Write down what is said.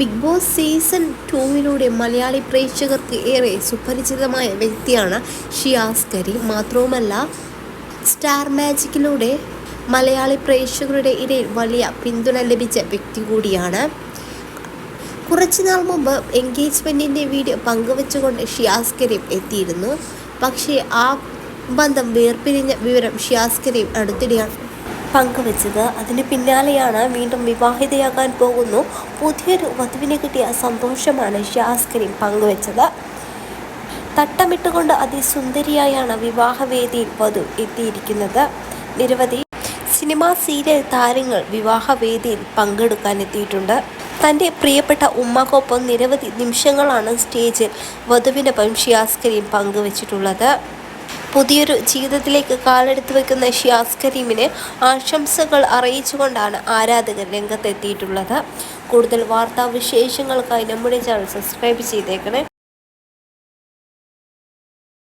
Big Boss season ടൂവിലൂടെ മലയാളി പ്രേക്ഷകർക്ക് ഏറെ സുപരിചിതമായ വ്യക്തിയാണ് ഷിയാസ് കരി. മാത്രവുമല്ല സ്റ്റാർ മാജിക്കിലൂടെ മലയാളി പ്രേക്ഷകരുടെ ഇടയിൽ വലിയ പിന്തുണ ലഭിച്ച വ്യക്തി കൂടിയാണ്. കുറച്ചുനാൾ മുമ്പ് എൻഗേജ്മെന്റിന്റെ വീഡിയോ പങ്കുവച്ചുകൊണ്ട് ഷിയാസ് കരീം എത്തിയിരുന്നു. പക്ഷേ ആ ബന്ധം വേർപിരിഞ്ഞ വിവരം ഷിയാസ് കരീം അടുത്തിടെയാണ് പങ്കുവച്ചത്. അതിന് പിന്നാലെയാണ് വീണ്ടും വിവാഹിതയാകാൻ പോകുന്നു. പുതിയൊരു വധുവിനെ കിട്ടിയ സന്തോഷമാണ് ഷാസ്കരി കരീം പങ്കുവച്ചത്. തട്ടമിട്ടുകൊണ്ട് അതിസുന്ദരിയായാണ് വിവാഹവേദിയിൽ വധു എത്തിയിരിക്കുന്നത്. നിരവധി സിനിമാ സീരിയൽ താരങ്ങൾ വിവാഹവേദിയിൽ പങ്കെടുക്കാൻ എത്തിയിട്ടുണ്ട് തന്റെ പ്രിയപ്പെട്ട ഉമ്മക്കൊപ്പം നിരവധി നിമിഷങ്ങളാണ് സ്റ്റേജിൽ വധുവിനൊപ്പം ഷിയാസ്കരിയും കരീം പങ്കുവച്ചിട്ടുള്ളത്. പുതിയൊരു ജീവിതത്തിലേക്ക് കാലെടുത്ത് വെക്കുന്ന ഷിയാസ് കരീമിന് ആശംസകൾ അറിയിച്ചുകൊണ്ടാണ് ആരാധകർ രംഗത്തെത്തിയിട്ടുള്ളത്. കൂടുതൽ വാർത്താ വിശേഷങ്ങൾക്കായി നമ്മുടെ ചാനൽ സബ്സ്ക്രൈബ് ചെയ്തേക്കണേ.